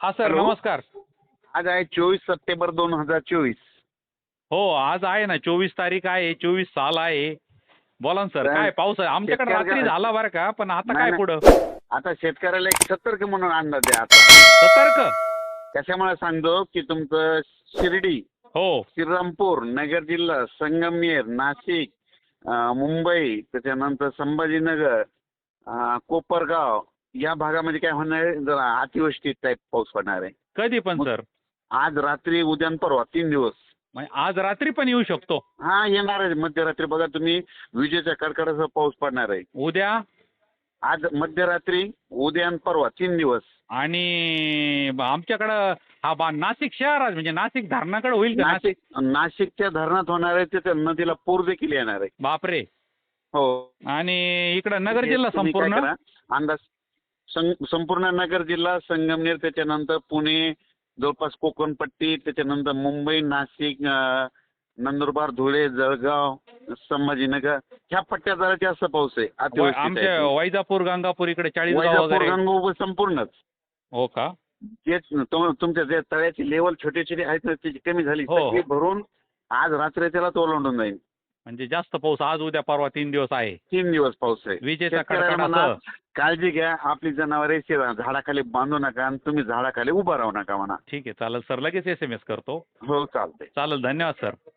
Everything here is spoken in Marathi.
हा सर? नमस्कार. आज आहे चोवीस सप्टेंबर दोन हजार चोवीस. हो आज आहे ना चोवीस तारीख आहे चोवीस साल आहे. बोला ना सर काय पाऊस आहे? आमच्याकडे रात्री झाला बरं का पण आता नाही, काय नाही. पुढं? आता शेतकऱ्याला एक सतर्क म्हणून अंदाज आहे आता. सतर्क? त्याच्यामुळे सांगतो की तुमचं शिर्डी हो. श्रीरामपूर नगर जिल्हा संगमनेर नाशिक अं, मुंबई त्याच्यानंतर संभाजीनगर अं, कोपरगाव या भागामध्ये काय होणार आहे? जरा अतिवृष्टी टाईप पाऊस पडणार आहे. कधी पण मग- सर. आज रात्री उद्या आणि परवा तीन दिवस. म्हणजे आज रात्री पण येऊ शकतो. हा येणार आहे. मध्यरात्री बघा तुम्ही विजेच्या कडकडाचा पाऊस पडणार आहे. उद्या? आज मध्यरात्री उद्या आणि परवा तीन दिवस. आणि ब- आमच्याकडं हा बा नाशिक शहरात म्हणजे नाशिक धरणाकडे होईल का? नाशिक नाशिक नाशिकच्या धरणात होणार आहे तिथे नदीला पूर देखील येणार आहे. बापरे. हो. आणि इकडं नगर जिल्हा तुम्ही काय संपूर्ण? करा, अंदाज संपूर्ण नगर जिल्हा संगमनेर त्याच्यानंतर पुणे जवळपास कोकणपट्टी त्याच्यानंतर मुंबई नाशिक नंदुरबार धुळे जळगाव संभाजीनगर. ह्या पट्ट्यात जरा जास्त पाऊस आहे अतिवृष्टी आमच्या. वैजापूर गंगापूर इकडे वैजापूर वगैरे गंगोबर संपूर्णच. हो का? जे तुम- तुमच्या जे तळ्याची लेवल छोटे छोटे आहेत ना त्याची कमी झाली. हो. सगळी भरून आज रात्री त्याला तो ओलांडून जाईल. म्हणजे जास्त पाऊस आज उद्या परवा तीन दिवस आहे. तीन दिवस पाऊस आहे. विजेचा शेतकऱ्याला कडकडाट म्हणा, काळजी घ्या. आपली जनावरे शे- झाडाखाली बांधू नका आणि तुम्ही झाडाखाली उभा राहू नका म्हणा. ठीक आहे चालेल. सर लगेच एस एम एस करतो. हो चालतंय. चालेल धन्यवाद सर.